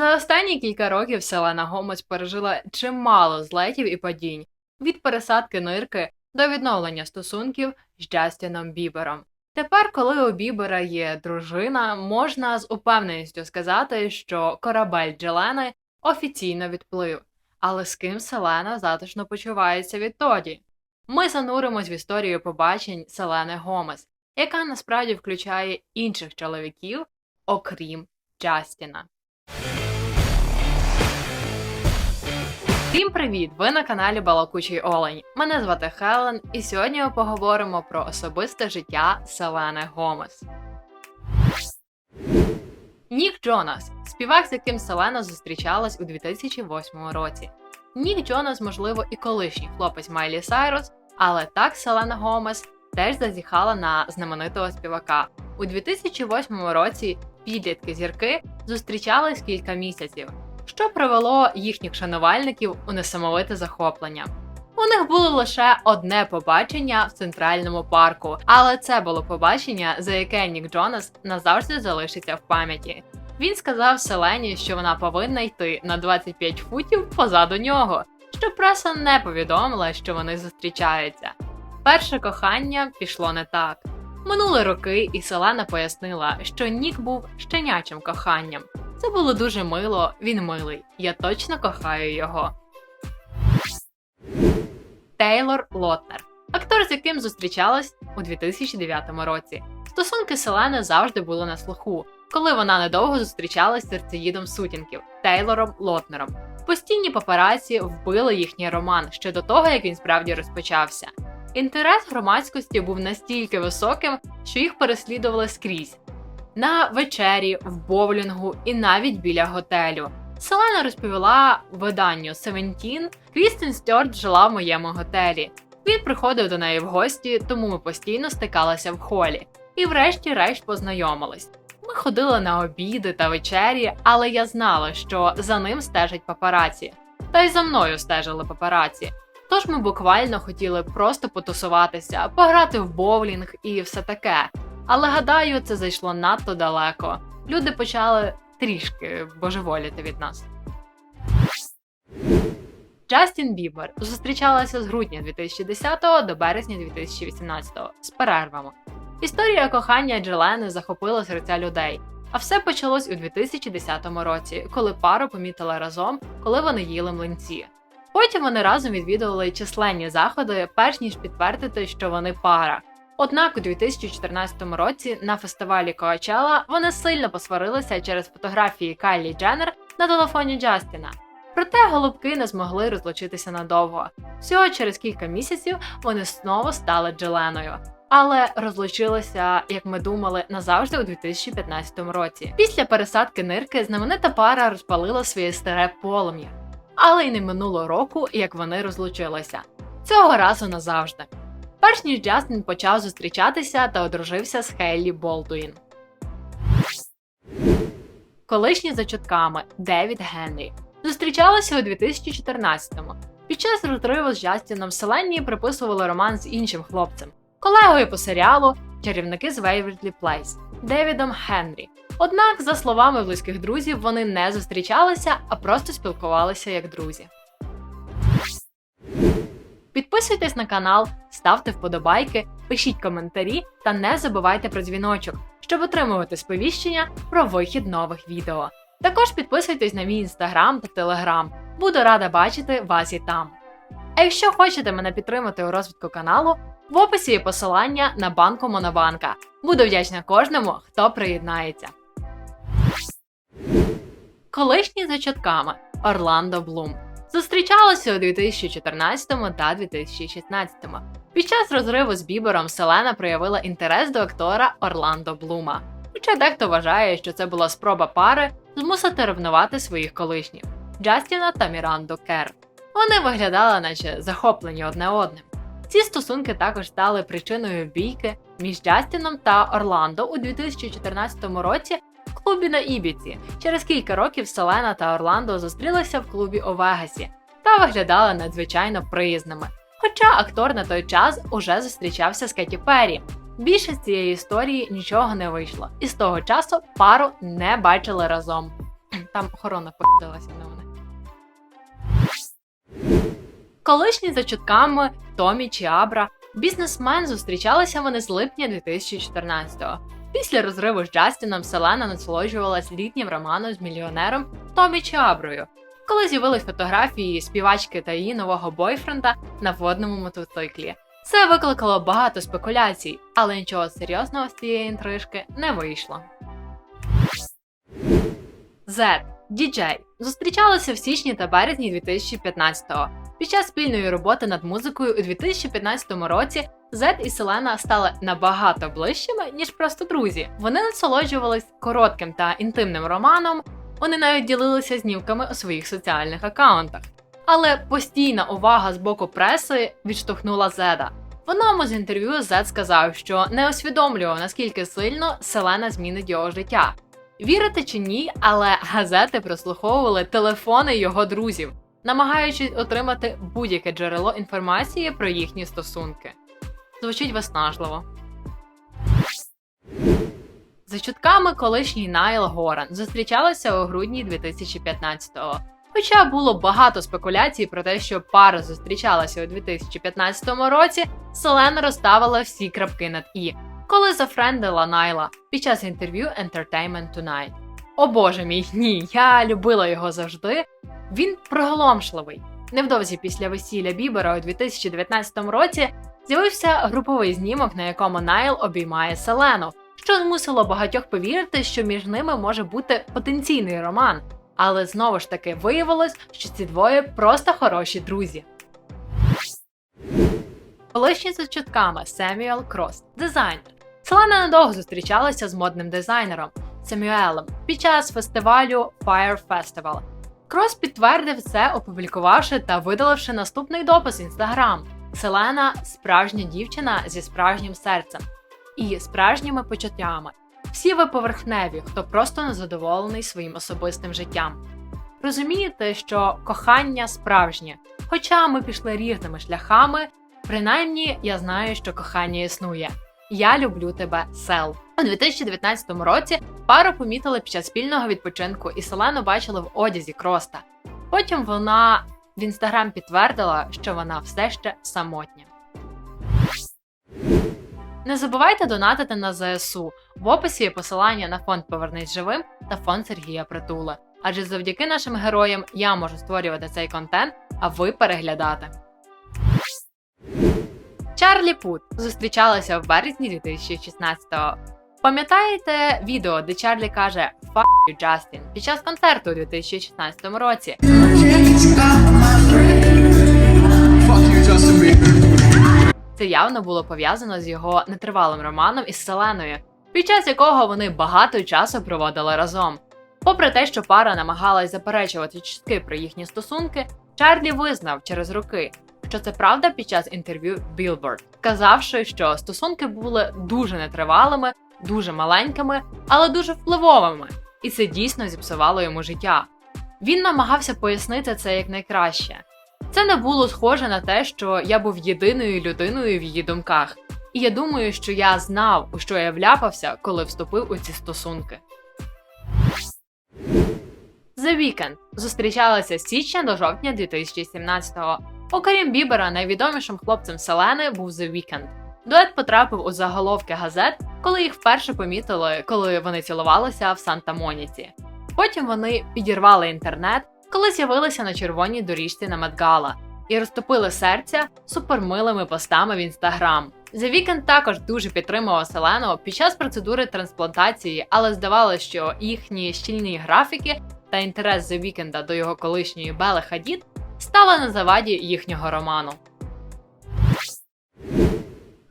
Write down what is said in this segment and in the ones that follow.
За останні кілька років Селена Гомес пережила чимало злетів і падінь від пересадки нирки до відновлення стосунків з Джастіном Бібером. Тепер, коли у Бібера є дружина, можна з упевненістю сказати, що корабель Джелени офіційно відплив. Але з ким Селена затишно почувається відтоді? Ми зануримось в історію побачень Селени Гомес, яка насправді включає інших чоловіків, окрім Джастіна. Всім привіт! Ви на каналі Балакучий Олень. Мене звати Хелен, і сьогодні ми поговоримо про особисте життя Селени Гомес. Нік Джонас співак, з яким Селена зустрічалась у 2008 році. Нік Джонас, можливо, і колишній хлопець Майлі Сайрус, але так Селена Гомес теж зазіхала на знаменитого співака. У 2008 році підлітки зірки зустрічались кілька місяців, що привело їхніх шанувальників у несамовите захоплення. У них було лише одне побачення в центральному парку, але це було побачення, за яке Нік Джонас назавжди залишиться в пам'яті. Він сказав Селені, що вона повинна йти на 25 футів позаду нього, що преса не повідомила, що вони зустрічаються. Перше кохання пішло не так. Минули роки, і Селена пояснила, що Нік був щенячим коханням. Це було дуже мило, він милий. Я точно кохаю його. Тейлор Лотнер, актор, з яким зустрічалась у 2009 році. Стосунки Селени завжди були на слуху, коли вона недовго зустрічалась з серцеїдом сутінків Тейлором Лотнером. Постійні папараці вбили їхній роман ще до того, як він справді розпочався. Інтерес громадськості був настільки високим, що їх переслідували скрізь на вечері, в боулінгу і навіть біля готелю. Селена розповіла виданню Севентін, Крістін Стюарт жила в моєму готелі. Він приходив до неї в гості, тому ми постійно стикалися в холі. І врешті-решт познайомились. Ми ходили на обіди та вечері, але я знала, що за ним стежать папараці. Та й за мною стежили папараці. Тож ми буквально хотіли просто потусуватися, пограти в боулінг і все таке. Але гадаю, це зайшло надто далеко. Люди почали трішки божеволіти від нас. Джастін Бібер зустрічалася з грудня 2010 до березня 2018 з перервами. Історія кохання Джелени захопила серця людей. А все почалось у 2010 році, коли пару помітила разом, коли вони їли млинці. Потім вони разом відвідували численні заходи, перш ніж підтвердити, що вони пара. Однак у 2014 році на фестивалі Коачела вони сильно посварилися через фотографії Кайлі Дженнер на телефоні Джастіна. Проте голубки не змогли розлучитися надовго. Всього через кілька місяців вони знову стали Джеленою. Але розлучилися, як ми думали, назавжди у 2015 році. Після пересадки нирки знаменита пара розпалила своє старе полум'я. Але й не минуло року, як вони розлучилися. Цього разу назавжди. Перш ніж Джастін почав зустрічатися та одружився з Хейлі Болдуїн. Колишні за чутками Девід Генрі зустрічалися у 2014-му. Під час розриву з Джастіном Селені приписували роман з іншим хлопцем, колегою по серіалу Чарівники з Вейвердлі Плейс Девідом Генрі. Однак, за словами близьких друзів, вони не зустрічалися, а просто спілкувалися як друзі. Підписуйтесь на канал, ставте вподобайки, пишіть коментарі та не забувайте про дзвіночок, щоб отримувати сповіщення про вихід нових відео. Також підписуйтесь на мій інстаграм та телеграм. Буду рада бачити вас і там. А якщо хочете мене підтримати у розвитку каналу, в описі є посилання на банку Монобанка. Буду вдячна кожному, хто приєднається. Колишні за чатками Орландо Блум зустрічалися у 2014 та 2016. Під час розриву з Бібером Селена проявила інтерес до актора Орландо Блума. Хоча дехто вважає, що це була спроба пари змусити ревнувати своїх колишніх Джастіна та Міранду Кер. Вони виглядали, наче захоплені одне одним. Ці стосунки також стали причиною бійки між Джастіном та Орландо у 2014 році в клубі на Ібіці. Через кілька років Селена та Орландо зустрілися в клубі у Вегасі та виглядали надзвичайно приязними. Хоча актор на той час уже зустрічався з Кеті Перрі. Більше з цієї історії нічого не вийшло, і з того часу пару не бачили разом. Там охорона подалася на мене. Колишні за чутками Томі Чіабра, бізнесмен зустрічалися вони з липня 2014-го. Після розриву з Джастіном Селена насолоджувалась літнім романом з мільйонером Томі Чіаброю. Коли з'явились фотографії співачки та її нового бойфренда на водному мотоциклі. Це викликало багато спекуляцій, але нічого серйозного з цієї інтрижки не вийшло. Z. Діджей зустрічалися в січні та березні 2015-го. Під час спільної роботи над музикою у 2015 році Зет і Селена стали набагато ближчими, ніж просто друзі. Вони насолоджувались коротким та інтимним романом, вони навіть ділилися знімками у своїх соціальних акаунтах. Але постійна увага з боку преси відштовхнула Зеда. В одному з інтерв'ю Зед сказав, що не усвідомлював, наскільки сильно Селена змінить його життя. Вірите чи ні, але газети прослуховували телефони його друзів, намагаючись отримати будь-яке джерело інформації про їхні стосунки. Звучить виснажливо. За чутками колишній Найл Горан зустрічалися у грудні 2015-го. Хоча було багато спекуляцій про те, що пара зустрічалася у 2015 році, Селена розставила всі крапки над і, коли зафрендила Найла під час інтерв'ю Entertainment Tonight. О боже мій, ні, я любила його завжди. Він приголомшливий. Невдовзі після весілля Бібера у 2019 році з'явився груповий знімок, на якому Найл обіймає Селену, що змусило багатьох повірити, що між ними може бути потенційний роман. Але знову ж таки виявилось, що ці двоє просто хороші друзі. Колишні за чутками Семюел Крос, дизайнер. Селена недовго зустрічалася з модним дизайнером Семюелем під час фестивалю Fire Festival. Крос підтвердив це, опублікувавши та видаливши наступний допис Інстаграм. Селена справжня дівчина зі справжнім серцем і справжніми почуттями. Всі ви поверхневі, хто просто незадоволений своїм особистим життям. Розумієте, що кохання справжнє, хоча ми пішли різними шляхами, принаймні я знаю, що кохання існує. Я люблю тебе, сел. У 2019 році пару помітили під час спільного відпочинку, і Селену бачили в одязі Кроста. Потім вона в інстаграм підтвердила, що вона все ще самотня. Не забувайте донатити на ЗСУ. В описі є посилання на фонд Повернись живим та фонд Сергія Притула. Адже завдяки нашим героям я можу створювати цей контент, а ви переглядати. Чарлі Пут зустрічалася в березні 2016-го. Пам'ятаєте відео, де Чарлі каже «Fuck you, Justin» під час концерту у 2016 році? Це явно було пов'язано з його нетривалим романом із Селеною, під час якого вони багато часу проводили разом. Попри те, що пара намагалась заперечувати чутки про їхні стосунки, Чарлі визнав через роки, що це правда під час інтерв'ю Billboard, сказавши, що стосунки були дуже нетривалими, дуже маленькими, але дуже впливовими, і це дійсно зіпсувало йому життя. Він намагався пояснити це як найкраще. Це не було схоже на те, що я був єдиною людиною в її думках, і я думаю, що я знав, у що я вляпався, коли вступив у ці стосунки. The Weeknd зустрічалися з січня до жовтня 2017-го. Окрім Бібера, найвідомішим хлопцем Селени був The Weeknd. Дует потрапив у заголовки газет, коли їх вперше помітили, коли вони цілувалися в Санта-Моніці. Потім вони підірвали інтернет, коли з'явилися на червоній доріжці на Медгала і розтопили серця супермилими постами в інстаграм. The Weeknd також дуже підтримував Селену під час процедури трансплантації, але здавалося, що їхні щільні графіки та інтерес The Weeknd до його колишньої Бели Хадід стали на заваді їхнього роману.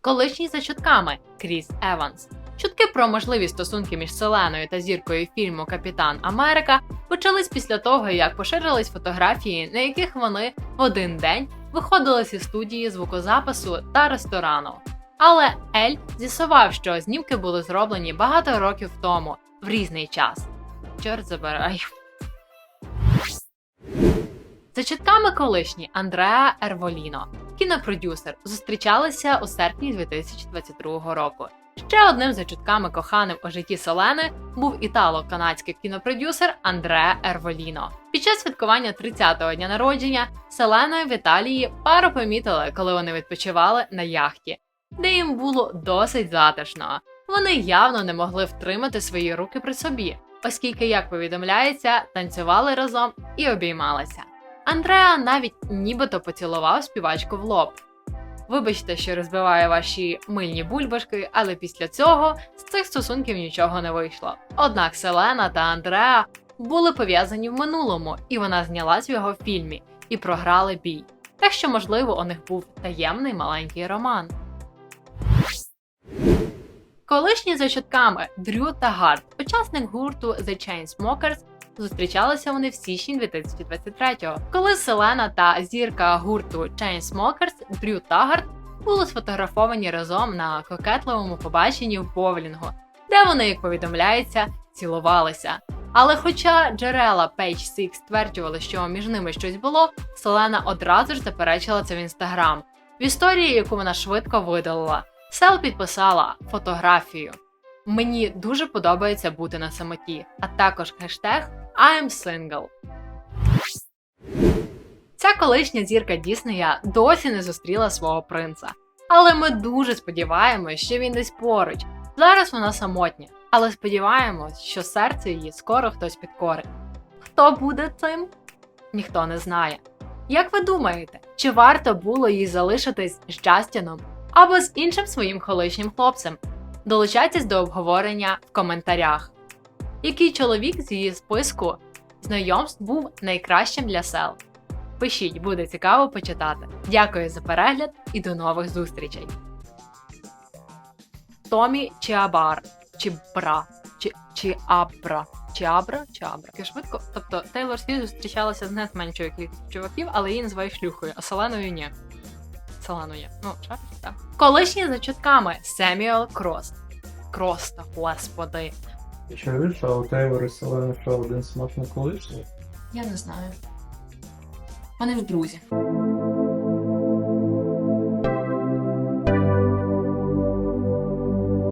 Колишній за чутками Кріс Еванс. Чутки про можливі стосунки між Селеною та зіркою фільму Капітан Америка почались після того, як поширились фотографії, на яких вони в один день виходили зі студії звукозапису та ресторану. Але Ель з'ясував, що знімки були зроблені багато років тому в різний час. Чорт забирай. За чутками колишні Андреа Ерволіно, кінопродюсер, зустрічалися у серпні 2022 року. Ще одним за чутками коханим у житті Селени був італо-канадський кінопродюсер Андре Ерволіно. Під час святкування 30-го дня народження Селена в Італії пару помітили, коли вони відпочивали на яхті, де їм було досить затишно. Вони явно не могли втримати свої руки при собі, оскільки, як повідомляється, танцювали разом і обіймалися. Андреа навіть нібито поцілував співачку в лоб. Вибачте, що розбиваю ваші мильні бульбашки, але після цього з цих стосунків нічого не вийшло. Однак Селена та Андреа були пов'язані в минулому, і вона знялась в його фільмі і програли бій. Так що, можливо, у них був таємний маленький роман. Колишні за чутками Дрю та Гард, учасник гурту The Chainsmokers, зустрічалися вони в січні 2023-го, коли Селена та зірка гурту Chainsmokers Дрю Тагард були сфотографовані разом на кокетливому побаченні в боулінгу, де вони, як повідомляється, цілувалися. Але хоча джерела Page Six стверджували, що між ними щось було, Селена одразу ж заперечила це в інстаграм. В історії, яку вона швидко видалила, Сел підписала фотографію. Мені дуже подобається бути на самоті, а також хештег I'm single. Ця колишня зірка Діснея досі не зустріла свого принца. Але ми дуже сподіваємось, що він десь поруч. Зараз вона самотня, але сподіваємось, що серце її скоро хтось підкорить. Хто буде цим? Ніхто не знає. Як ви думаєте, чи варто було їй залишитись з Джастіном або з іншим своїм колишнім хлопцем? Долучайтесь до обговорення в коментарях. Який чоловік з її списку знайомств був найкращим для сел? Пишіть, буде цікаво почитати. Дякую за перегляд і до нових зустрічей. Томі Чіабар. Чібра. Чи, Чіабра. Чіабра? Чіабра. Таке швидко. Тобто Тейлор Свіфт зустрічалася з не з меншою кількістю чуваків, але її називають шлюхою, а Селеною ні. Селеною. Ну, шариш, так. Колишні за чутками Семюел Крост. Кроста, господи. Ти чуєш, а у Тейлора Селена що один смак на колишній? Я не знаю. Вони ж друзі.